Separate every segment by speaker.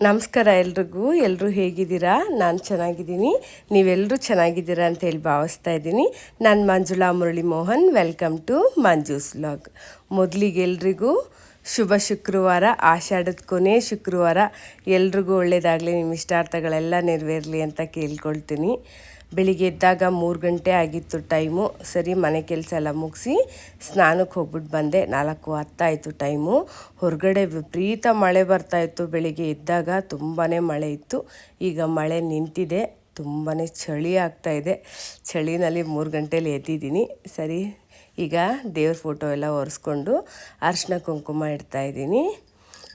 Speaker 1: ನಮಸ್ಕಾರ ಎಲ್ರಿಗೂ. ಎಲ್ಲರೂ ಹೇಗಿದ್ದೀರಾ? ನಾನು ಚೆನ್ನಾಗಿದ್ದೀನಿ. ನೀವೆಲ್ಲರೂ ಚೆನ್ನಾಗಿದ್ದೀರಾ ಅಂತ ಹೇಳಿ ಭಾವಿಸ್ತಾ ಇದ್ದೀನಿ. ನಾನು Manjula Murali Mohan welcome to Manju's vlog ಮೊದಲಿಗೆ ಎಲ್ರಿಗೂ ಶುಭ ಶುಕ್ರವಾರ. ಆಷಾಢದ ಕೊನೆ ಶುಕ್ರವಾರ. ಎಲ್ರಿಗೂ ಒಳ್ಳೆಯದಾಗಲಿ ನಿಮ್ಮ ಇಷ್ಟಾರ್ಥಗಳೆಲ್ಲ ನೆರವೇರಲಿ ಅಂತ ಕೇಳ್ಕೊಳ್ತೀನಿ. ಬೆಳಿಗ್ಗೆ ಎದ್ದಾಗ ಮೂರು ಗಂಟೆ ಆಗಿತ್ತು ಟೈಮು. ಸರಿ, ಮನೆ ಕೆಲಸ ಎಲ್ಲ ಮುಗಿಸಿ ಸ್ನಾನಕ್ಕೆ ಹೋಗ್ಬಿಟ್ಟು ಬಂದೆ. ನಾಲ್ಕು ಹತ್ತಾಯಿತು ಟೈಮು. ಹೊರಗಡೆ ವಿಪರೀತ ಮಳೆ ಬರ್ತಾಯಿತ್ತು ಬೆಳಿಗ್ಗೆ ಎದ್ದಾಗ ತುಂಬಾ ಮಳೆ ಇತ್ತು. ಈಗ ಮಳೆ ನಿಂತಿದೆ. ತುಂಬಾ ಚಳಿ ಆಗ್ತಾಯಿದೆ ಚಳಿನಲ್ಲಿ ಮೂರು ಗಂಟೇಲಿ ಎದ್ದಿದ್ದೀನಿ. ಸರಿ, ಈಗ ದೇವ್ರ ಫೋಟೋ ಎಲ್ಲ ಒರೆಸ್ಕೊಂಡು ಅರಿಶಿನ ಕುಂಕುಮ ಇಡ್ತಾಯಿದ್ದೀನಿ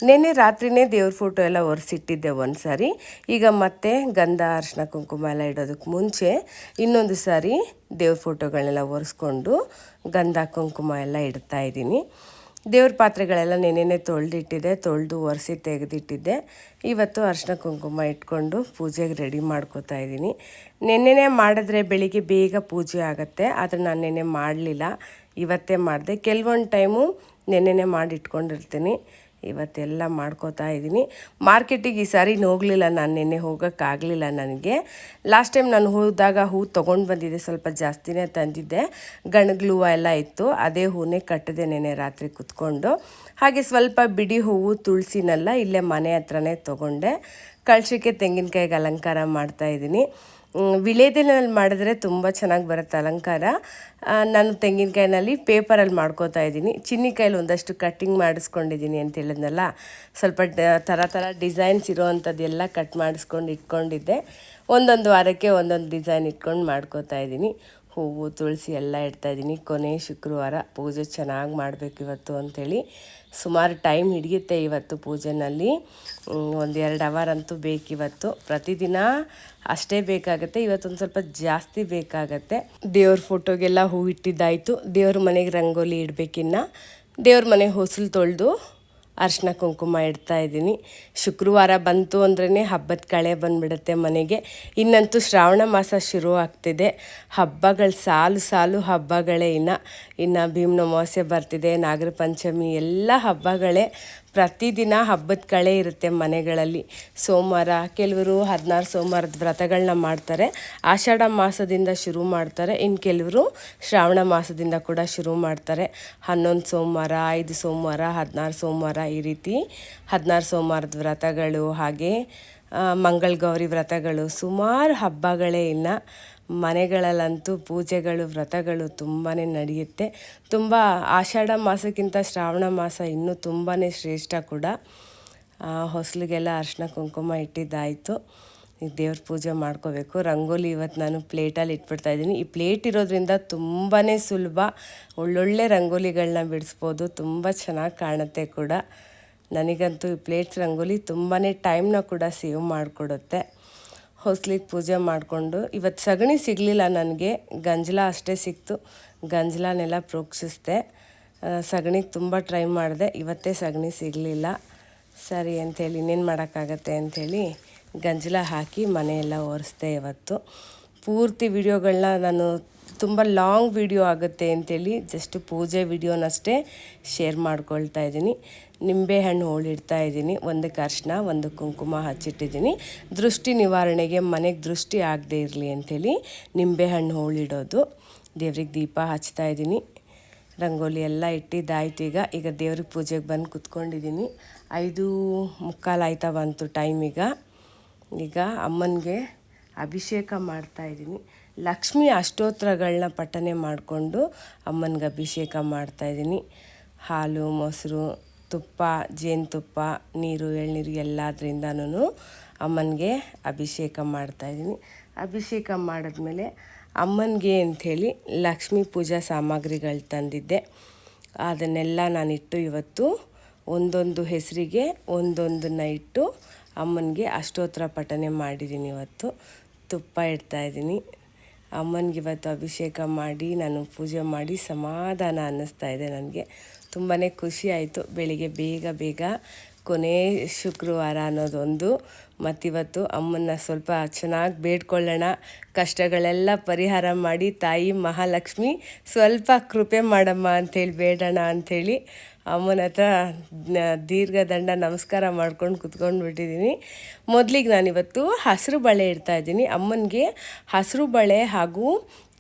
Speaker 1: ನೆನ್ನೆ ರಾತ್ರಿನೇ ದೇವ್ರ ಫೋಟೋ ಎಲ್ಲ ಒರೆಸಿಟ್ಟಿದ್ದೆ ಒಂದು ಸಾರಿ. ಈಗ ಮತ್ತೆ ಗಂಧ ಅರಿಶಿನ ಕುಂಕುಮ ಎಲ್ಲ ಇಡೋದಕ್ಕೆ ಮುಂಚೆ ಇನ್ನೊಂದು ಸಾರಿ ದೇವ್ರ ಫೋಟೋಗಳನ್ನೆಲ್ಲ ಒರೆಸ್ಕೊಂಡು ಗಂಧ, ಕುಂಕುಮ ಎಲ್ಲ ಇಡ್ತಾ ಇದ್ದೀನಿ. ದೇವ್ರ ಪಾತ್ರೆಗಳೆಲ್ಲ ನೆನೆನೆ ತೊಳೆದಿಟ್ಟಿದ್ದೆ, ತೊಳೆದು ಒರೆಸಿ ತೆಗೆದಿಟ್ಟಿದ್ದೆ. ಇವತ್ತು ಅರಿಶಿನ ಕುಂಕುಮ ಇಟ್ಕೊಂಡು ಪೂಜೆಗೆ ರೆಡಿ ಮಾಡ್ಕೋತಾ ಇದ್ದೀನಿ. ನೆನ್ನೆನೇ ಮಾಡಿದ್ರೆ ಬೆಳಿಗ್ಗೆ ಬೇಗ ಪೂಜೆ ಆಗುತ್ತೆ, ಆದರೆ ನಾನು ನೆನ್ನೆ ಮಾಡಲಿಲ್ಲ. ಇವತ್ತೇ ಮಾಡಿದೆ. ಕೆಲವೊಂದು ಟೈಮು ನೆನ್ನೆನೇ ಮಾಡಿ ಇಟ್ಕೊಂಡಿರ್ತೀನಿ ಇವತ್ತೆಲ್ಲ ಮಾಡ್ಕೋತಾ ಇದ್ದೀನಿ. ಮಾರ್ಕೆಟಿಗೆ ಈ ಸಾರಿ ಹೋಗಲಿಲ್ಲ ನಾನು, ನಿನ್ನೆ ಹೋಗೋಕ್ಕಾಗಲಿಲ್ಲ ನನಗೆ. ಲಾಸ್ಟ್ ಟೈಮ್ ನಾನು ಹೋದಾಗ ಹೂ ತೊಗೊಂಡು ಬಂದಿದ್ದೆ, ಸ್ವಲ್ಪ ಜಾಸ್ತಿನೇ ತಂದಿದ್ದೆ. ಗಣಗ್ಲು ಎಲ್ಲ ಇತ್ತು, ಅದೇ ಹೂನೇ ಕಟ್ಟಿದೆ ನೆನೆ ರಾತ್ರಿ ಕುತ್ಕೊಂಡು. ಹಾಗೆ ಸ್ವಲ್ಪ ಬಿಡಿ ಹೂವು ತುಳಸಿನೆಲ್ಲ, ಇಲ್ಲೇ ಮನೆ ಹತ್ರನೇ ತೊಗೊಂಡೆ. ಕಳ್ಸಕ್ಕೆ ತೆಂಗಿನಕಾಯಿಗೆ ಅಲಂಕಾರ ಮಾಡ್ತಾಯಿದ್ದೀನಿ ವಿಲೇದಿನಲ್ಲಿ ಮಾಡಿದ್ರೆ ತುಂಬ ಚೆನ್ನಾಗಿ ಬರುತ್ತೆ ಅಲಂಕಾರ. ನಾನು ತೆಂಗಿನಕಾಯಿನಲ್ಲಿ ಪೇಪರಲ್ಲಿ ಮಾಡ್ಕೋತಾ ಇದ್ದೀನಿ. ಚಿನ್ನಿಕಾಯಲ್ಲಿ ಒಂದಷ್ಟು ಕಟ್ಟಿಂಗ್ ಮಾಡಿಸ್ಕೊಂಡಿದ್ದೀನಿ ಅಂತ ಹೇಳಿದ್ನಲ್ಲ. ಸ್ವಲ್ಪ ಥರ ಥರ ಡಿಸೈನ್ಸ್ ಇರೋವಂಥದ್ದೆಲ್ಲ ಕಟ್ ಮಾಡಿಸ್ಕೊಂಡು ಇಟ್ಕೊಂಡಿದ್ದೆ. ಒಂದೊಂದು ವಾರಕ್ಕೆ ಒಂದೊಂದು ಡಿಸೈನ್ ಇಟ್ಕೊಂಡು ಮಾಡ್ಕೋತಾ ಇದ್ದೀನಿ. ಹೂವು, ತುಳಸಿ ಎಲ್ಲ ಇಡ್ತಾಯಿದ್ದೀನಿ ಕೊನೆ ಶುಕ್ರವಾರ ಪೂಜೆ ಚೆನ್ನಾಗಿ ಮಾಡಬೇಕು ಇವತ್ತು ಅಂಥೇಳಿ ಸುಮಾರು ಟೈಮ್ ಹಿಡಿಯುತ್ತೆ ಇವತ್ತು ಪೂಜೆನಲ್ಲಿ. ಒಂದು ಎರಡು ಅವರ್ ಅಂತೂ ಬೇಕಿವತ್ತು. ಪ್ರತಿದಿನ ಅಷ್ಟೇ ಬೇಕಾಗುತ್ತೆ. ಇವತ್ತೊಂದು ಸ್ವಲ್ಪ ಜಾಸ್ತಿ ಬೇಕಾಗತ್ತೆ. ದೇವ್ರ ಫೋಟೋಗೆಲ್ಲ ಹೂ ಇಟ್ಟಿದ್ದಾಯಿತು. ದೇವ್ರ ಮನೆಗೆ ರಂಗೋಲಿ ಇಡಬೇಕಿನ್ನ. ದೇವ್ರ ಮನೆ ಹೊಸಲು ತೊಳೆದು ಅರ್ಶಿನ ಕುಂಕುಮ ಇಡ್ತಾ ಇದ್ದೀನಿ. ಶುಕ್ರವಾರ ಬಂತು ಅಂದ್ರೇ ಹಬ್ಬದ ಕಳೆ ಬಂದ್ಬಿಡುತ್ತೆ ಮನೆಗೆ. ಇನ್ನಂತೂ ಶ್ರಾವಣ ಮಾಸ ಶುರು ಆಗ್ತಿದೆ. ಹಬ್ಬಗಳು ಸಾಲು ಸಾಲು ಹಬ್ಬಗಳೇ ಇನ್ನು. ಇನ್ನು ಭೀಮ್ನ ಅಮಾವಾಸ್ಯೆ ಬರ್ತಿದೆ, ನಾಗರ ಪಂಚಮಿ, ಎಲ್ಲ ಹಬ್ಬಗಳೇ ಪ್ರತಿದಿನ ಹಬ್ಬದ ಕಳೆ ಇರುತ್ತೆ ಮನೆಗಳಲ್ಲಿ. ಸೋಮವಾರ ಕೆಲವರು ಹದಿನಾರು ಸೋಮವಾರದ ವ್ರತಗಳನ್ನ ಮಾಡ್ತಾರೆ. ಆಷಾಢ ಮಾಸದಿಂದ ಶುರು ಮಾಡ್ತಾರೆ. ಇನ್ನು ಕೆಲವರು ಶ್ರಾವಣ ಮಾಸದಿಂದ ಕೂಡ ಶುರು ಮಾಡ್ತಾರೆ. ಹನ್ನೊಂದು ಸೋಮವಾರ, ಐದು ಸೋಮವಾರ, ಹದಿನಾರು ಸೋಮವಾರ ಈ ರೀತಿ ಹದಿನಾರು ಸೋಮವಾರದ ವ್ರತಗಳು ಹಾಗೆ ಮಂಗಳ ಗೌರಿ ವ್ರತಗಳು ಸುಮಾರು ಹಬ್ಬಗಳೇ ಇನ್ನು. ಮನೆಗಳಲ್ಲಂತೂ ಪೂಜೆಗಳು, ವ್ರತಗಳು ತುಂಬಾ ನಡೆಯುತ್ತೆ. ತುಂಬ ಆಷಾಢ ಮಾಸಕ್ಕಿಂತ ಶ್ರಾವಣ ಮಾಸ ಇನ್ನೂ ತುಂಬಾ ಶ್ರೇಷ್ಠ ಕೂಡ. ಹೊಸಲಿಗೆಲ್ಲ ಅರ್ಶಿನ ಕುಂಕುಮ ಇಟ್ಟಿದ್ದಾಯಿತು. ಈ ದೇವ್ರ ಪೂಜೆ ಮಾಡ್ಕೋಬೇಕು. ರಂಗೋಲಿ ಇವತ್ತು ನಾನು ಪ್ಲೇಟಲ್ಲಿ ಇಟ್ಬಿಡ್ತಾ ಇದ್ದೀನಿ. ಈ ಪ್ಲೇಟ್ ಇರೋದ್ರಿಂದ ತುಂಬಾ ಸುಲಭ. ಒಳ್ಳೊಳ್ಳೆ ರಂಗೋಲಿಗಳನ್ನ ಬಿಡಿಸ್ಬೋದು. ತುಂಬ ಚೆನ್ನಾಗಿ ಕಾಣುತ್ತೆ ಕೂಡ. ನನಗಂತೂ ಈ ಪ್ಲೇಟ್ಸ್ ರಂಗೋಲಿ ತುಂಬಾ ಟೈಮ್ನ ಕೂಡ ಸೇವ್ ಮಾಡಿಕೊಡುತ್ತೆ. ಹೊಸ್ಲಿಗೆ ಪೂಜೆ ಮಾಡಿಕೊಂಡು ಇವತ್ತು ಸಗಣಿ ಸಿಗಲಿಲ್ಲ ನನಗೆ, ಗಂಜಲ ಅಷ್ಟೇ ಸಿಕ್ತು. ಗಂಜಲನೆಲ್ಲ ಪ್ರೋಕ್ಷಿಸ್ದೆ. ಸಗಣಿಗೆ ತುಂಬ ಟ್ರೈ ಮಾಡಿದೆ, ಇವತ್ತೇ ಸಗಣಿ ಸಿಗಲಿಲ್ಲ. ಸರಿ ಅಂಥೇಳಿ ಇನ್ನೇನು ಮಾಡೋಕ್ಕಾಗತ್ತೆ ಅಂಥೇಳಿ ಗಂಜಲ ಹಾಕಿ ಮನೆಯೆಲ್ಲ ಒರೆಸ್ದೆ ಇವತ್ತು. ಪೂರ್ತಿ ವಿಡಿಯೋಗಳನ್ನ ನಾನು ತುಂಬ ಲಾಂಗ್ ವಿಡಿಯೋ ಆಗುತ್ತೆ ಅಂತೇಳಿ ಜಸ್ಟ್ ಪೂಜೆ ವಿಡಿಯೋನಷ್ಟೇ ಶೇರ್ ಮಾಡ್ಕೊಳ್ತಾ ಇದ್ದೀನಿ. ನಿಂಬೆಹಣ್ಣು ಹೋಳಿಡ್ತಾ ಇದ್ದೀನಿ. ಒಂದಕ್ಕೆ ಅರ್ಶಿನ ಒಂದು ಕುಂಕುಮ ಹಚ್ಚಿಟ್ಟಿದ್ದೀನಿ. ದೃಷ್ಟಿ ನಿವಾರಣೆಗೆ ಮನೆಗೆ ದೃಷ್ಟಿ ಆಗದೆ ಇರಲಿ ಅಂಥೇಳಿ ನಿಂಬೆಹಣ್ಣು ಹೋಳಿಡೋದು. ದೇವ್ರಿಗೆ ದೀಪ ಹಚ್ತಾ ಇದ್ದೀನಿ. ರಂಗೋಲಿ ಎಲ್ಲ ಇಟ್ಟಿದ್ದಾಯ್ತು ಈಗ. ಈಗ ದೇವ್ರಿಗೆ ಪೂಜೆಗೆ ಬಂದು ಕುತ್ಕೊಂಡಿದ್ದೀನಿ. ಐದು ಮುಕ್ಕಾಲು ಆಯ್ತಾ ಬಂತು ಟೈಮ್ ಈಗ. ಈಗ ಅಮ್ಮನಿಗೆ ಅಭಿಷೇಕ ಮಾಡ್ತಾ ಇದ್ದೀನಿ. ಲಕ್ಷ್ಮಿ ಅಷ್ಟೋತ್ರಗಳನ್ನ ಪಠನೆ ಮಾಡಿಕೊಂಡು ಅಮ್ಮನಿಗೆ ಅಭಿಷೇಕ ಮಾಡ್ತಾಯಿದ್ದೀನಿ ಹಾಲು, ಮೊಸರು, ತುಪ್ಪ, ಜೇನುತುಪ್ಪ, ನೀರು, ಎಳ್ನೀರು ಎಲ್ಲದರಿಂದನೂ ಅಮ್ಮನಿಗೆ ಅಭಿಷೇಕ ಮಾಡ್ತಾಯಿದ್ದೀನಿ ಅಭಿಷೇಕ ಮಾಡಿದ್ಮೇಲೆ ಅಮ್ಮನಿಗೆ ಅಂಥೇಳಿ ಲಕ್ಷ್ಮೀ ಪೂಜಾ ಸಾಮಗ್ರಿಗಳು ತಂದಿದ್ದೆ. ಅದನ್ನೆಲ್ಲ ನಾನಿಟ್ಟು ಇವತ್ತು ಒಂದೊಂದು ಹೆಸರಿಗೆ ಒಂದೊಂದನ್ನ ಇಟ್ಟು ಅಮ್ಮನಿಗೆ ಅಷ್ಟೋತ್ರ ಪಠನೆ ಮಾಡಿದ್ದೀನಿ ಇವತ್ತು. ತುಪ್ಪ ಇಡ್ತಾಯಿದ್ದೀನಿ ಅಮ್ಮನಿಗೆ ಇವತ್ತು ಅಭಿಷೇಕ ಮಾಡಿ, ನಾನು ಪೂಜೆ ಮಾಡಿ ಸಮಾಧಾನ ಅನ್ನಿಸ್ತಾ ಇದೆ ನನಗೆ. ತುಂಬಾ ಖುಷಿ ಆಯಿತು. ಬೆಳಿಗ್ಗೆ ಬೇಗ ಬೇಗ ಕೊನೆ ಶುಕ್ರವಾರ ಅನ್ನೋದೊಂದು. ಮತ್ತಿವತ್ತು ಅಮ್ಮನ್ನ ಸ್ವಲ್ಪ ಚೆನ್ನಾಗಿ ಬೇಡ್ಕೊಳ್ಳೋಣ. ಕಷ್ಟಗಳೆಲ್ಲ ಪರಿಹಾರ ಮಾಡಿ ತಾಯಿ ಮಹಾಲಕ್ಷ್ಮಿ ಸ್ವಲ್ಪ ಕೃಪೆ ಮಾಡಮ್ಮ ಅಂಥೇಳಿ, ಬೇಡೋಣ ಅಂಥೇಳಿ ಅಮ್ಮನ ಹತ್ರ ದೀರ್ಘ ದಂಡ ನಮಸ್ಕಾರ ಮಾಡ್ಕೊಂಡು ಕುತ್ಕೊಂಡು ಬಿಟ್ಟಿದ್ದೀನಿ ಮೊದಲಿಗೆ ನಾನಿವತ್ತು ಹಸಿರು ಬಳೆ ಇಡ್ತಾ ಇದ್ದೀನಿ. ಅಮ್ಮನಿಗೆ ಹಸಿರು ಬಳೆ ಹಾಗೂ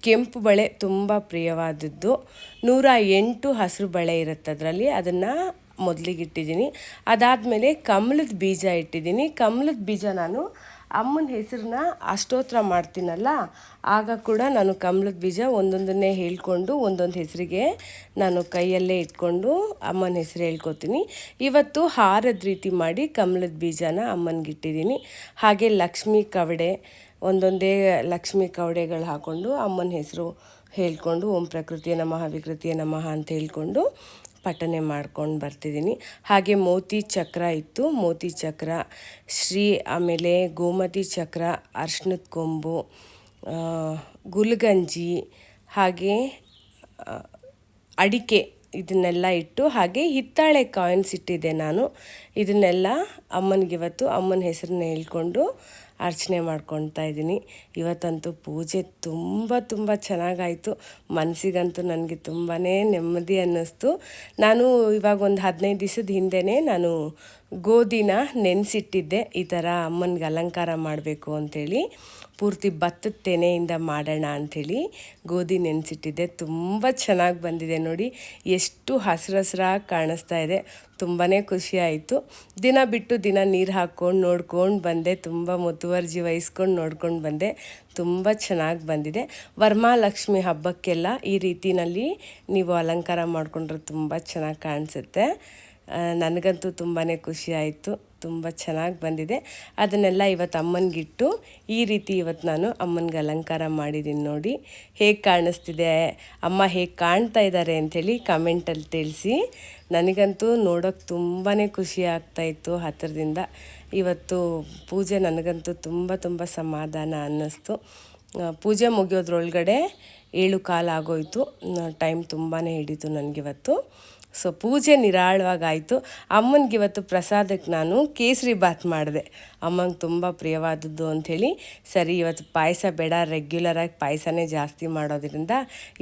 Speaker 1: ಕೆಂಪು ಬಳೆ ತುಂಬ ಪ್ರಿಯವಾದದ್ದು. ನೂರ ಎಂಟು ಹಸಿರು ಬಳೆ ಇರುತ್ತೆ ಅದರಲ್ಲಿ. ಅದನ್ನು ಮೊದಲಿಗೆ ಇಟ್ಟಿದ್ದೀನಿ ಅದಾದಮೇಲೆ ಕಮಲದ ಬೀಜ ಇಟ್ಟಿದ್ದೀನಿ ಕಮಲದ ಬೀಜ ನಾನು ಅಮ್ಮನ ಹೆಸರನ್ನ ಅಷ್ಟೋತ್ರ ಮಾಡ್ತೀನಲ್ಲ, ಆಗ ಕೂಡ ನಾನು ಕಮಲದ ಬೀಜ ಒಂದೊಂದನ್ನೇ ಹೇಳ್ಕೊಂಡು ಒಂದೊಂದು ಹೆಸರಿಗೆ ನಾನು ಕೈಯಲ್ಲೇ ಇಟ್ಕೊಂಡು ಅಮ್ಮನ ಹೆಸರು ಹೇಳ್ಕೊತೀನಿ. ಇವತ್ತು ಹಾರದ ರೀತಿ ಮಾಡಿ ಕಮಲದ ಬೀಜನ ಅಮ್ಮನಿಗೆ ಇಟ್ಟಿದ್ದೀನಿ ಹಾಗೆ ಲಕ್ಷ್ಮಿ ಕವಡೆ, ಒಂದೊಂದೇ ಲಕ್ಷ್ಮಿ ಕವಡೆಗಳು ಹಾಕ್ಕೊಂಡು ಅಮ್ಮನ ಹೆಸರು ಹೇಳ್ಕೊಂಡು ಓಂ ಪ್ರಕೃತಿಯ ನಮಃ ವಿಕೃತಿಯ ನಮಃ ಅಂತ ಹೇಳ್ಕೊಂಡು ಪಠನೆ ಮಾಡ್ಕೊಂಡು ಬರ್ತಿದ್ದೀನಿ ಹಾಗೆ ಮೋತಿ ಚಕ್ರ ಇತ್ತು. ಮೋತಿ ಚಕ್ರ, ಶ್ರೀ ಆಮೇಲೆ ಗೋಮತಿ ಚಕ್ರ, ಅರ್ಶನದ ಕೊಂಬು ಗುಲ್ಗಂಜಿ, ಹಾಗೆ ಅಡಿಕೆ ಇದನ್ನೆಲ್ಲ ಇಟ್ಟು ಹಾಗೆ ಹಿತ್ತಾಳೆ ಕಾಯಿನ್ಸ್ ಇಟ್ಟಿದ್ದೆ ನಾನು. ಇದನ್ನೆಲ್ಲ ಅಮ್ಮನಿಗೆ ಇವತ್ತು ಅಮ್ಮನ ಹೆಸರನ್ನ ಹೇಳ್ಕೊಂಡು ಅರ್ಚನೆ ಮಾಡ್ಕೊಳ್ತಾ ಇದ್ದೀನಿ. ಇವತ್ತಂತೂ ಪೂಜೆ ತುಂಬ ತುಂಬ ಚೆನ್ನಾಗಾಯಿತು. ಮನಸ್ಸಿಗಂತೂ ನನಗೆ ತುಂಬಾ ನೆಮ್ಮದಿ ಅನ್ನಿಸ್ತು. ನಾನು ಇವಾಗ ಒಂದು ಹದಿನೈದು ದಿವಸದ ಹಿಂದೆನೇ ನಾನು ಗೋಧಿನ ನೆನೆಸಿಟ್ಟಿದ್ದೆ. ಈ ಥರ ಅಮ್ಮನಿಗೆ ಅಲಂಕಾರ ಮಾಡಬೇಕು ಅಂಥೇಳಿ ಪೂರ್ತಿ ಭತ್ತದ ತೆನೆಯಿಂದ ಮಾಡೋಣ ಅಂಥೇಳಿ ಗೋಧಿ ನೆನೆಸಿಟ್ಟಿದ್ದೆ. ತುಂಬ ಚೆನ್ನಾಗಿ ಬಂದಿದೆ ನೋಡಿ. ಎಷ್ಟು ಹಸಿರು ಹಸಿರಾಗಿ ಕಾಣಿಸ್ತಾ ಇದೆ. ತುಂಬಾ ಖುಷಿ ಆಯಿತು. ದಿನ ಬಿಟ್ಟು ದಿನ ನೀರು ಹಾಕ್ಕೊಂಡು ನೋಡ್ಕೊಂಡು ಬಂದೆ. ತುಂಬ ಮುತುವರ್ಜಿ ವಹಿಸ್ಕೊಂಡು ನೋಡ್ಕೊಂಡು ಬಂದೆ. ತುಂಬ ಚೆನ್ನಾಗಿ ಬಂದಿದೆ. ವರ್ಮಾಲಕ್ಷ್ಮಿ ಹಬ್ಬಕ್ಕೆಲ್ಲ ಈ ರೀತಿನಲ್ಲಿ ನೀವು ಅಲಂಕಾರ ಮಾಡಿಕೊಂಡ್ರೆ ತುಂಬ ಚೆನ್ನಾಗಿ ಕಾಣಿಸುತ್ತೆ. ನನಗಂತೂ ತುಂಬಾ ಖುಷಿ ಆಯಿತು. ತುಂಬ ಚೆನ್ನಾಗಿ ಬಂದಿದೆ. ಅದನ್ನೆಲ್ಲ ಇವತ್ತು ಅಮ್ಮನಿಗಿಟ್ಟು ಈ ರೀತಿ ಇವತ್ತು ನಾನು ಅಮ್ಮನಿಗೆ ಅಲಂಕಾರ ಮಾಡಿದ್ದೀನಿ ನೋಡಿ. ಹೇಗೆ ಕಾಣಿಸ್ತಿದೆ? ಅಮ್ಮ ಹೇಗೆ ಕಾಣ್ತಾ ಇದ್ದಾರೆ ಅಂಥೇಳಿ ಕಮೆಂಟಲ್ಲಿ ತಿಳಿಸಿ. ನನಗಂತೂ ನೋಡೋಕೆ ತುಂಬಾ ಖುಷಿ ಆಗ್ತಾಯಿತ್ತು ಹತ್ತಿರದಿಂದ. ಇವತ್ತು ಪೂಜೆ ನನಗಂತೂ ತುಂಬ ತುಂಬ ಸಮಾಧಾನ ಅನ್ನಿಸ್ತು. ಪೂಜೆ ಮುಗಿಯೋದ್ರೊಳಗಡೆ ಏಳು ಕಾಲು ಆಗೋಯ್ತು ಟೈಮ್ ತುಂಬಾ ಹಿಡಿತು ನನಗಿವತ್ತು. ಸೊ ಪೂಜೆ ನಿರಾಳವಾಗಾಯಿತು. ಅಮ್ಮನಿಗೆ ಇವತ್ತು ಪ್ರಸಾದಕ್ಕೆ ನಾನು ಕೇಸರಿ ಬಾತ್ ಮಾಡಿದೆ. ಅಮ್ಮಂಗೆ ತುಂಬ ಪ್ರಿಯವಾದದ್ದು ಅಂಥೇಳಿ, ಸರಿ ಇವತ್ತು ಪಾಯಸ ಬೇಡ ರೆಗ್ಯುಲರಾಗಿ ಪಾಯಸನೇ ಜಾಸ್ತಿ ಮಾಡೋದ್ರಿಂದ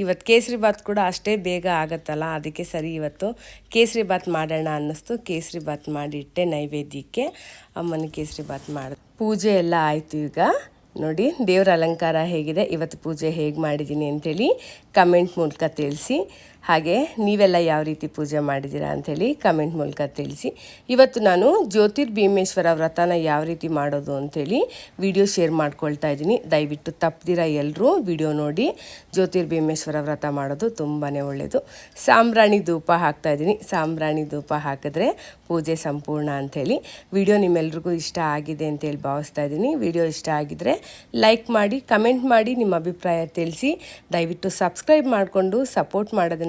Speaker 1: ಇವತ್ತು ಕೇಸರಿ ಬಾತ್ ಕೂಡ ಅಷ್ಟೇ ಬೇಗ ಆಗುತ್ತಲ್ಲ, ಅದಕ್ಕೆ ಸರಿ ಇವತ್ತು ಕೇಸರಿ ಬಾತ್ ಮಾಡೋಣ ಅನ್ನಿಸ್ತು. ಕೇಸರಿ ಬಾತ್ ಮಾಡಿಟ್ಟೆ ನೈವೇದ್ಯಕ್ಕೆ ಅಮ್ಮನ ಕೇಸರಿ ಬಾತ್ ಮಾಡಿದೆ ಪೂಜೆ ಎಲ್ಲ ಆಯಿತು ಈಗ. ನೋಡಿ, ದೇವರ ಅಲಂಕಾರ ಹೇಗಿದೆ. ಇವತ್ತು ಪೂಜೆ ಹೇಗೆ ಮಾಡಿದ್ದೀನಿ ಅಂಥೇಳಿ ಕಮೆಂಟ್ ಮೂಲಕ ತಿಳಿಸಿ. ಹಾಗೆ ನೀವೆಲ್ಲ ಯಾವ ರೀತಿ ಪೂಜೆ ಮಾಡಿದ್ದೀರಾ ಅಂಥೇಳಿ ಕಮೆಂಟ್ ಮೂಲಕ ತಿಳಿಸಿ. ಇವತ್ತು ನಾನು ಜ್ಯೋತಿರ್ಭೀಮೇಶ್ವರ ವ್ರತನ ಯಾವ ರೀತಿ ಮಾಡೋದು ಅಂಥೇಳಿ ವಿಡಿಯೋ ಶೇರ್ ಮಾಡ್ಕೊಳ್ತಾ ಇದ್ದೀನಿ. ದಯವಿಟ್ಟು ತಪ್ಪದಿರ ಎಲ್ಲರೂ ವಿಡಿಯೋ ನೋಡಿ. ಜ್ಯೋತಿರ್ಭೀಮೇಶ್ವರ ವ್ರತ ಮಾಡೋದು ತುಂಬಾ ಒಳ್ಳೆಯದು ಸಾಂಬ್ರಾಣಿ ಧೂಪ ಹಾಕ್ತಾ ಇದ್ದೀನಿ. ಸಾಂಬ್ರಾಣಿ ಧೂಪ ಹಾಕಿದ್ರೆ ಪೂಜೆ ಸಂಪೂರ್ಣ ಅಂಥೇಳಿ. ವಿಡಿಯೋ ನಿಮ್ಮೆಲ್ರಿಗೂ ಇಷ್ಟ ಆಗಿದೆ ಅಂತೇಳಿ ಭಾವಿಸ್ತಾ ಇದ್ದೀನಿ. ವಿಡಿಯೋ ಇಷ್ಟ ಆಗಿದ್ರೆ ಲೈಕ್ ಮಾಡಿ ಕಮೆಂಟ್ ಮಾಡಿ ನಿಮ್ಮ ಅಭಿಪ್ರಾಯ ತಿಳಿಸಿ. ದಯವಿಟ್ಟು ಸಬ್ಸ್ಕ್ರೈಬ್ ಮಾಡಿಕೊಂಡು ಸಪೋರ್ಟ್ ಮಾಡೋದನ್ನು